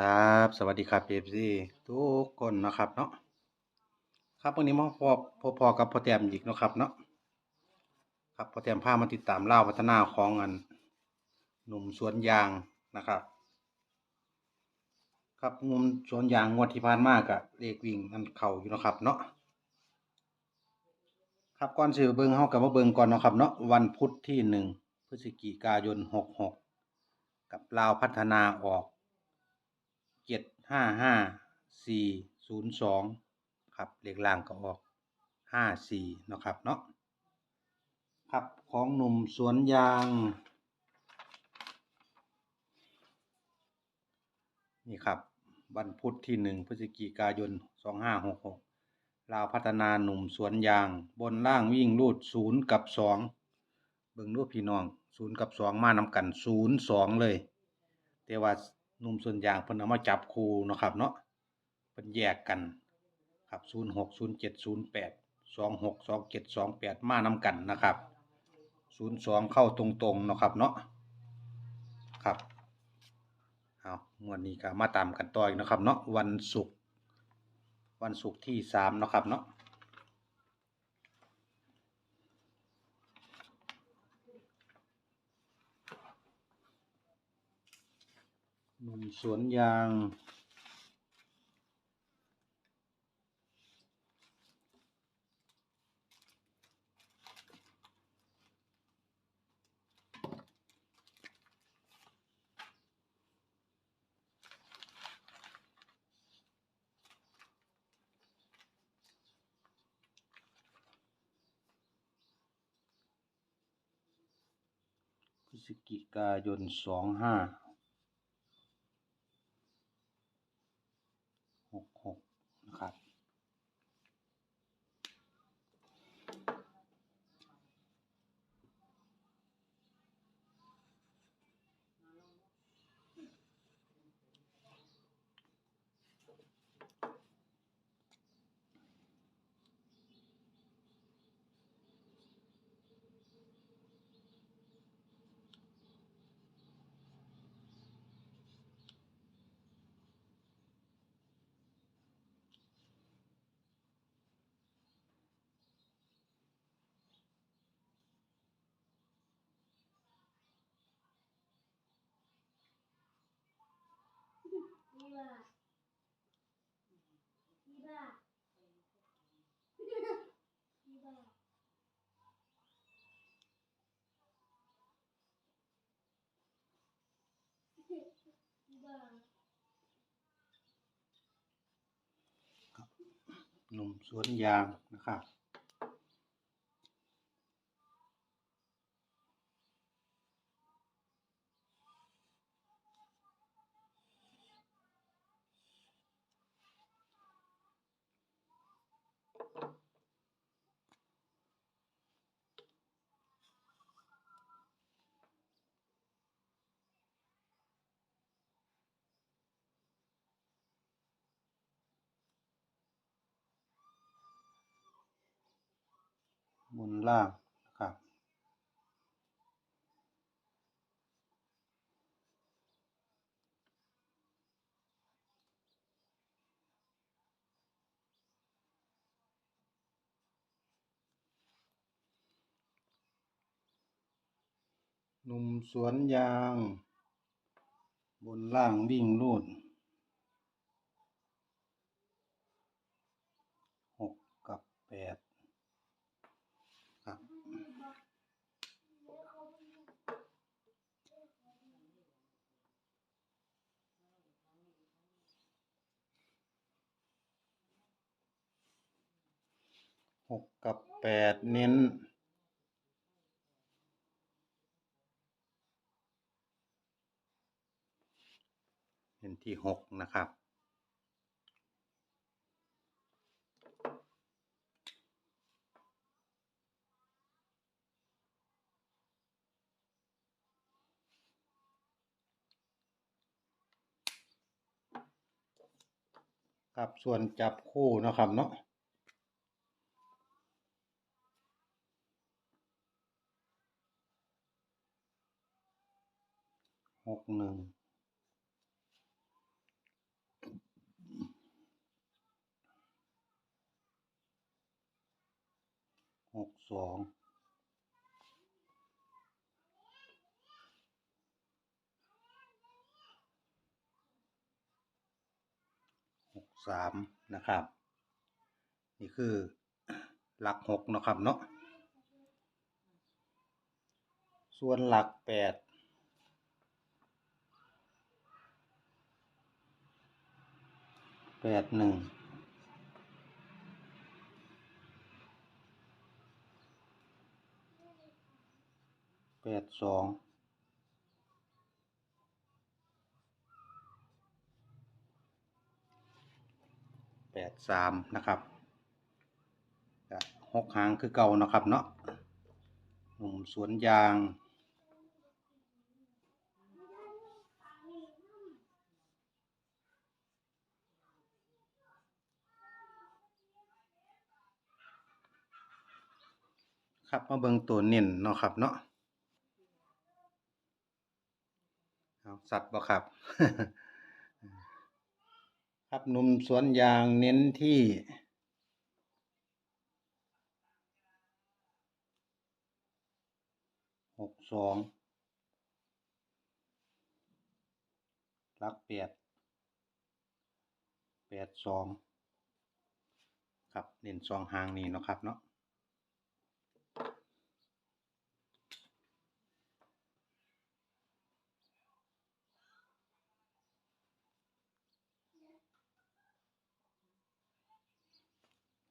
ครับ สวัสดีครับเอฟซีทุกคนนะครับเนาะครับวันนี้มาพบพบพอกับพอแต้มอีกนะครับเนาะครับพอแต้มพามาติดตามเล่าพัฒนาของอันหนุ่มสวนยางนะครับ ครับหนุ่มสวนยางงวดที่ผ่านมากอะเลขวิ่งนั่นเข่าอยู่นะครับเนาะครับก่อนสิเบิงเฮากับมาเบิงก่อนนะครับเนาะวันพุธที่หนึ่งพฤศจิกายนหกหกกับลาวพัฒนาออก เจ็ดห้าห้าสี่ศูนย์สองครับเลขล่างก็ออกห้าสี่นะครับเนาะครับของหนุ่มสวนยางนี่ครับวันพุธที่หนึ่งพฤศจิกายนสองห้าหกหกลาวพัฒนาหนุ่มสวนยาง บนล่างวิ่งรูดศูนย์กับสองเบิ่งรูปพี่น้องศูนย์กับสองมานำกันศูนย์สองเลย แต่ว่า นุ่มส่วนยางเพิ่นเอามาจับคู่เนาะครับเนาะเพิ่นแยกกันครับศูนย์หกศูนย์เจ็ดศูนย์แปดสองหกสองเจ็ดสองแปดมานำกันนะครับศูนย์สองเข้าตรงๆเนาะครับเนาะครับเอาวดนี้ก็มาตามกันต่ออีกนะครับเนาะวันศุกร์วันศุกร์ที่สามเนาะครับเนาะ หนุ่มสวนยาง พฤศจิกายนสองห้า ห หนุ่มสวนยางนะครับ บนล่างนะครับ หนุ่มสวนยาง บนล่างวิ่งรูดหกกับแปดครับ ห กกับแปดเน้นเป็นที่หกนะครับครับส่วนจับคู่นะครับเนาะ หกหนึ่งหกสองหกสามนะครับ นี่คือหลักหกนะครับเนาะส่วนหลักแปด แปดหนึ่งแปดสองแปดสามนะครับหกหางคือเก่านะครับเนาะหนุ่มสวนยาง ครับมาเบิ่งตัวเน้นเนาะครับเนาะเอาสัตว์บ่ครับ ครับหนุ่มสวนยางเน้นที่หกสองลักแปดแปดสองครับเน้นสองหางนี้เนาะครับเนาะ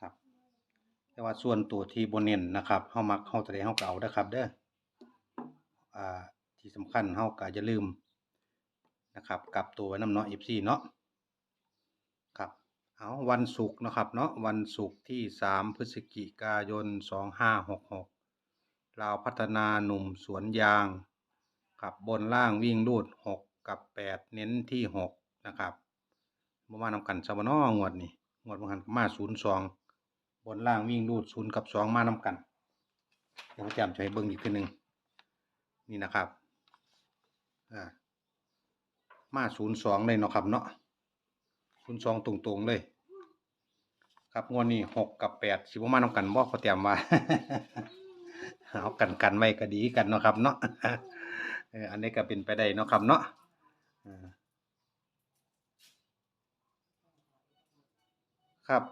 ครับ แต่ว่าส่วนตัวที่บนเน้นนะครับเฮามักเฮาแสดงเฮาก็เอาเด้อครับเด้ออ่าที่สำคัญเฮาก็อย่าลืมนะครับกลับตัวไว้นำเนาะ FC เนาะครับเอาวันศุกร์นะครับเนาะวันศุกร์ที่ 3 พฤศจิกายน 2566ลาวพัฒนาหนุ่มสวนยางครับบนล่างวิ่งรูด 6 กับ 8 เน้นที่ 6 นะครับบ่มานำกันซะบ่เนาะงวดนี้งวดบ่หันก็มา 02บ นล่างวิ่งรูด0กับ2มานำกันเดี๋ยวจำจะให้เบิ่งอีกทีหนึ่งนี่นะครับอ่ามา02เลยเนาะครับเนาะ02ตรงๆเลย ครับงวดนี้6กับ8สิบ่มานำกันบ่เขาเตรียมว่าเอากันกันไว้ก็ดีกันเนาะครับเนาะเอออันนี้ก็เป็นไปได้เนาะครับเนาะครับ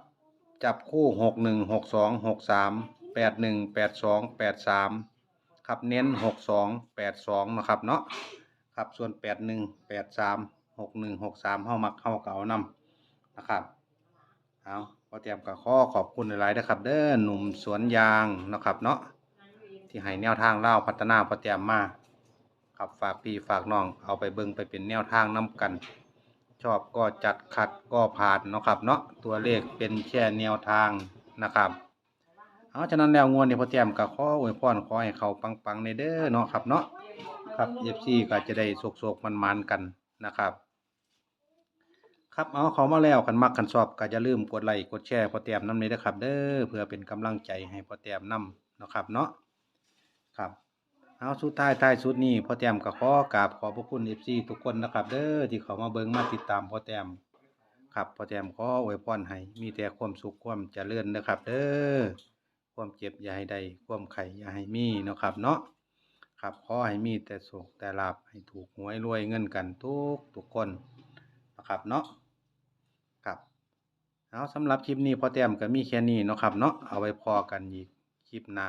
จับคู่หกหนึ่งหกสองหกสามแปดหนึ่งแปดสองแปดสามครับเน้นหกสองแปดสองนะครับเนาะครับส่วนแปดหนึ่งแปดสามหกหนึ่งหกสามเข้ามักเข้าเก่านำนะครับเอาพอเตรียมกับข้อขอบคุณหลายๆนะครับ เด้อหนุ่มสวนยางนะครับเนาะที่ให้แนวทางเล่าพัฒนาพอเตรียมมาครับฝากพี่ฝากน้องเอาไปเบิ่งไปเป็นแนวทางนํกัน อบก็จัดขัดก็ผ่านเนาะครับเนาะตัวเลขเป็นแค่แนวทางนะครับเอาฉะนั้นแล้วงวดนี้พอแต้มก็ขออวยพรขอให้เขาปังๆในเด้อเนาะครับเนาะครับเอฟซีก็จะได้โศกๆมันๆกันนะครับ ครับเอาเขามาแล้วกันมักกันชอบก็อย่าลืมกดไลค์กดแชร์พอแต้มน้ำเลยนะครับ เด้อเพื่อเป็นกำลังใจให้พอแต้มน้ำเนาะครับเนาะครับ เอาสุดท้ายท้ายสุดนี้พ่อแต้มก็ขอกราบขอบพระคุณ FC ทุกคนนะครับ เด้อที่เขามาเบิ่งมาติดตามพ่อแต้มครับพ่อแต้มขออวยพรให้มีแต่ความสุขความเจริญนะครับ เด้อความเจ็บอย่าให้ได้ความไข่อย่าให้มีนะครับ เนาะครับขอให้มีแต่สุขแต่ลาภให้ถูกหวยรวยเงินกันทุกทุกคนนะครับเนาะครับเอาสำหรับคลิปนี้พ่อแต้มก็มีแค่นี้นะครับ เนาะเอาไว้พอกันอีกคลิปหน้า